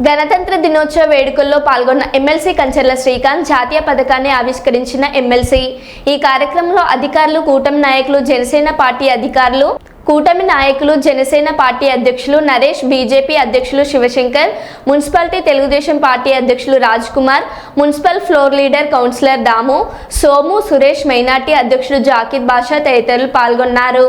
గణతంత్ర దినోత్సవ వేడుకల్లో పాల్గొన్న ఎమ్మెల్సీ కంచర్ల శ్రీకాంత్ జాతీయ పథకాన్ని ఆవిష్కరించిన ఎమ్మెల్సీ. ఈ కార్యక్రమంలో అధికారులు కూటమి నాయకులు జనసేన పార్టీ అధికారులు కూటమి నాయకులు జనసేన పార్టీ అధ్యక్షులు నరేష్ బీజేపీ అధ్యక్షులు శివశంకర్ మున్సిపాలిటీ తెలుగుదేశం పార్టీ అధ్యక్షులు Raj Kumar municipal floor leader councillor Damu Somu Suresh minority అధ్యక్షులు జాకిర్ బాషా తదితరులు పాల్గొన్నారు.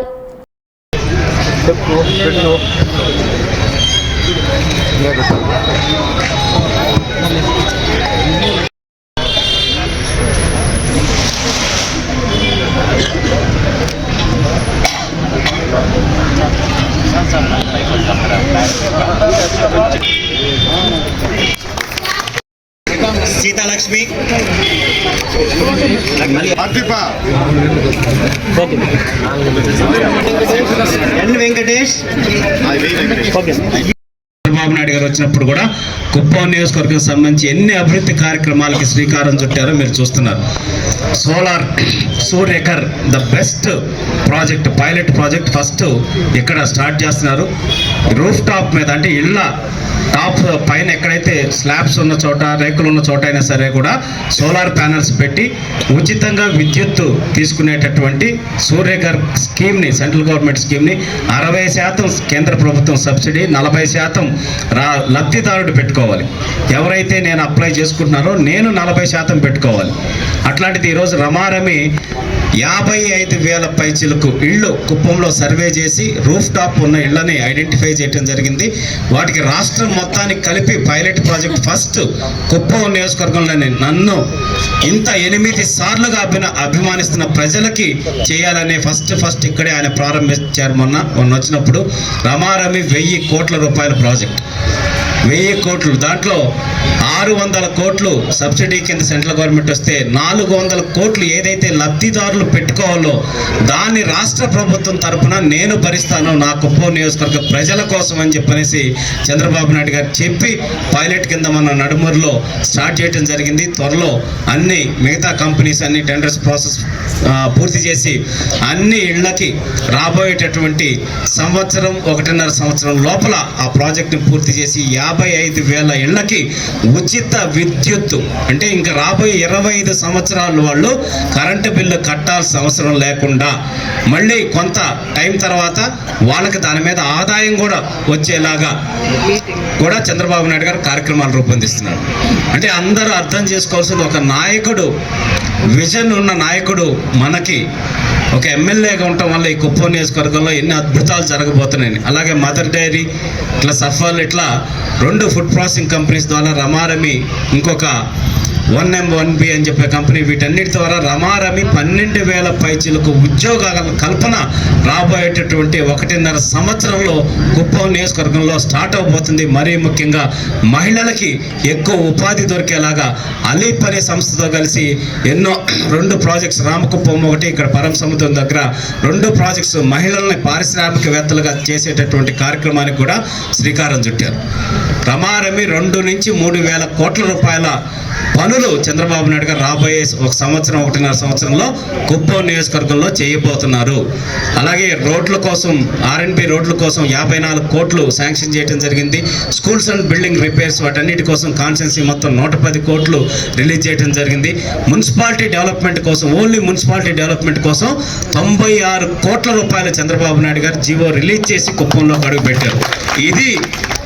సీతాలక్ష్మి అర్తిపా ఎన్ వెంకటేష్ అది వెంకటేష్ చంద్రబాబు నాయుడు గారు వచ్చినప్పుడు కూడా కుప్పం నియోజకవర్గం సంబంధించి ఎన్ని అభివృద్ధి కార్యక్రమాలకి శ్రీకారం చుట్టారో మీరు చూస్తున్నారు. Solar Suryaghar the best project pilot project first ఇక్కడ స్టార్ట్ చేస్తున్నారు. రూఫ్ టాప్ మీద అంటే ఇళ్ళ టాప్ పైన ఎక్కడైతే స్లాబ్స్ ఉన్న చోట రేకులు ఉన్న చోట అయినా సరే కూడా సోలార్ ప్యానల్స్ పెట్టి ఉచితంగా విద్యుత్తు తీసుకునేటటువంటి సూర్యఘర్ స్కీమ్ని సెంట్రల్ గవర్నమెంట్ స్కీమ్ని అరవై శాతం కేంద్ర ప్రభుత్వం సబ్సిడీ నలభై శాతం రా లబ్ధిదారుడు పెట్టుకోవాలి. ఎవరైతే నేను అప్లై చేసుకుంటున్నారో నేను నలభై శాతం పెట్టుకోవాలి. అట్లాంటిది ఈరోజు రమారమి యాభై ఐదు వేల పైచిలకు ఇళ్ళు కుప్పంలో సర్వే చేసి రూఫ్ టాప్ ఉన్న ఇళ్ళని ఐడెంటిఫై చేయడం జరిగింది. వాటికి రాష్ట్రం మొత్తానికి కలిపి పైలట్ ప్రాజెక్ట్ ఫస్ట్ కుప్పం నియోజకవర్గంలోని నన్ను ఇంత ఎనిమిది సార్లుగా అభిన అభిమానిస్తున్న ప్రజలకి చేయాలనే ఫస్ట్ ఫస్ట్ ఇక్కడే ఆయన ప్రారంభించారు మొన్న మొన్న వచ్చినప్పుడు. రమారమి వెయ్యి కోట్ల రూపాయల ప్రాజెక్ట్. వెయ్యి కోట్లు. దాంట్లో ఆరు వందల కోట్లు సబ్సిడీ కింద సెంట్రల్ గవర్నమెంట్ వస్తే నాలుగు వందల కోట్లు ఏదైతే లబ్ధిదారులు పెట్టుకోవాలో దాన్ని రాష్ట్ర ప్రభుత్వం తరఫున నేను భరిస్తాను నా కుప్పం నియోజకవర్గ ప్రజల కోసం అని చెప్పనేసి చంద్రబాబు నాయుడు గారు చెప్పి పైలట్ కింద మన నడుమూరులో స్టార్ట్ చేయడం జరిగింది. త్వరలో అన్ని మిగతా కంపెనీస్ అన్ని టెండర్స్ ప్రాసెస్ పూర్తి చేసి అన్ని ఇళ్ళకి రాబోయేటటువంటి సంవత్సరం ఒకటిన్నర సంవత్సరం లోపల ఆ ప్రాజెక్ట్ని పూర్తి చేసి యాభై ఐదు వేల ఇళ్ళకి ఉచిత విద్యుత్తు. అంటే ఇంకా రాబోయే ఇరవై ఐదు సంవత్సరాలు వాళ్ళు కరెంటు బిల్లు కట్టాల్సిన అవసరం లేకుండా మళ్ళీ కొంత టైం తర్వాత వాళ్ళకి దాని మీద ఆదాయం కూడా వచ్చేలాగా కూడా చంద్రబాబు నాయుడు గారు కార్యక్రమాలు రూపొందిస్తున్నారు. అంటే అందరూ అర్థం చేసుకోవాల్సింది ఒక నాయకుడు విజన్ ఉన్న నాయకుడు మనకి ఒక ఎమ్మెల్యేగా ఉండటం వల్ల ఈ కుప్పం నియోజకవర్గంలో ఎన్ని అద్భుతాలు జరగబోతున్నాయి అలాగే మదర్ డైరీ ఇట్లా సఫల్ ఇట్లా రెండు ఫుడ్ ప్రాసెసింగ్ కంపెనీస్ ద్వారా రమారమి ఇంకొక వన్ ఎం వన్ బి అని చెప్పే కంపెనీ వీటన్నిటి ద్వారా రమారమి పన్నెండు వేల పైచీలకు ఉద్యోగాల కల్పన రాబోయేటటువంటి ఒకటిన్నర సంవత్సరంలో కుప్పం నియోజకవర్గంలో స్టార్ట్ అవబోతుంది. మరీ ముఖ్యంగా మహిళలకి ఎక్కువ ఉపాధి దొరికేలాగా అలీప్ అనే సంస్థతో కలిసి ఎన్నో రెండు ప్రాజెక్ట్స్ రామకుప్పం ఒకటి ఇక్కడ పరం సముద్రం దగ్గర రెండు ప్రాజెక్ట్స్ మహిళల్ని పారిశ్రామికవేత్తలుగా చేసేటటువంటి కార్యక్రమానికి కూడా శ్రీకారం చుట్టారు. రమారమి రెండు నుంచి మూడు వేల కోట్ల రూపాయల పనులు చంద్రబాబు నాయుడు గారు రాబోయే ఒక సంవత్సరం ఒకటిన్నర సంవత్సరంలో కుప్పం నియోజకవర్గంలో చేయబోతున్నారు. అలాగే రోడ్ల కోసం ఆర్ఎన్బి రోడ్ల కోసం యాభై నాలుగు కోట్లు శాంక్షన్ చేయడం జరిగింది. స్కూల్స్ అండ్ బిల్డింగ్ రిపేర్స్ వాటన్నిటి కోసం కాన్సెన్సీ మొత్తం నూట పది కోట్లు రిలీజ్ చేయడం జరిగింది. మున్సిపాలిటీ డెవలప్మెంట్ కోసం ఓన్లీ మున్సిపాలిటీ డెవలప్మెంట్ కోసం తొంభై ఆరు కోట్ల రూపాయలు చంద్రబాబు నాయుడు గారు జీవో రిలీజ్ చేసి కుప్పంలో అడుగుపెట్టారు. ఇది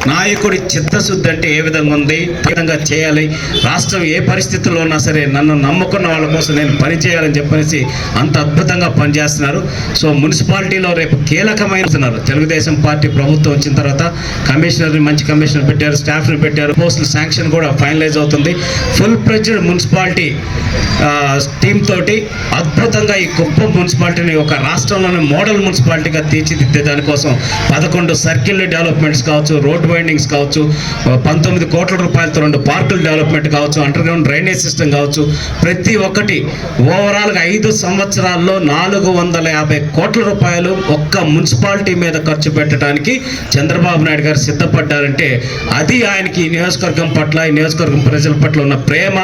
నాయకుడి చిత్తశుద్ధి అంటే ఏ విధంగా ఉంది? ఏ విధంగా చేయాలి? రాష్ట్రం ఏ పరిస్థితుల్లో ఉన్నా సరే నన్ను నమ్ముకున్న వాళ్ళ కోసం నేను పని చేయాలని అంత అద్భుతంగా పనిచేస్తున్నారు. సో మున్సిపాలిటీలో రేపు కీలకమైన తెలుగుదేశం పార్టీ ప్రభుత్వం వచ్చిన తర్వాత కమిషనర్ని మంచి కమిషనర్ పెట్టారు స్టాఫ్ని పెట్టారు. పోస్టుల శాంక్షన్ కూడా ఫైనలైజ్ అవుతుంది. ఫుల్ ప్రెజ్డ్ మున్సిపాలిటీ టీమ్ తోటి అద్భుతంగా ఈ కుప్పం మున్సిపాలిటీని ఒక రాష్ట్రంలోని మోడల్ మున్సిపాలిటీగా తీర్చిదిద్దే దానికోసం పదకొండు సర్కిల్ డెవలప్మెంట్స్ కావచ్చు రోడ్డు రోడ్ వైండింగ్స్ కావచ్చు పంతొమ్మిది కోట్ల రూపాయలతో రెండు పార్కుల డెవలప్మెంట్ కావచ్చు అండర్గ్రౌండ్ డ్రైనేజ్ సిస్టమ్ కావచ్చు ప్రతి ఒక్కటి ఓవరాల్గా ఐదు సంవత్సరాల్లో నాలుగు వందల యాభై కోట్ల రూపాయలు ఒక్క మున్సిపాలిటీ మీద ఖర్చు పెట్టడానికి చంద్రబాబు నాయుడు గారు సిద్ధపడ్డారంటే అది ఆయనకి ఈ నియోజకవర్గం పట్ల ఈ నియోజకవర్గం ప్రజల పట్ల ఉన్న ప్రేమ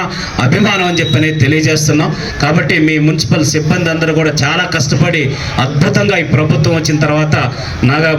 అభిమానం అని చెప్పని తెలియజేస్తున్నాం. కాబట్టి మీ మున్సిపల్ సిబ్బంది అందరూ కూడా చాలా కష్టపడి అద్భుతంగా ఈ ప్రభుత్వం వచ్చిన తర్వాత నాగా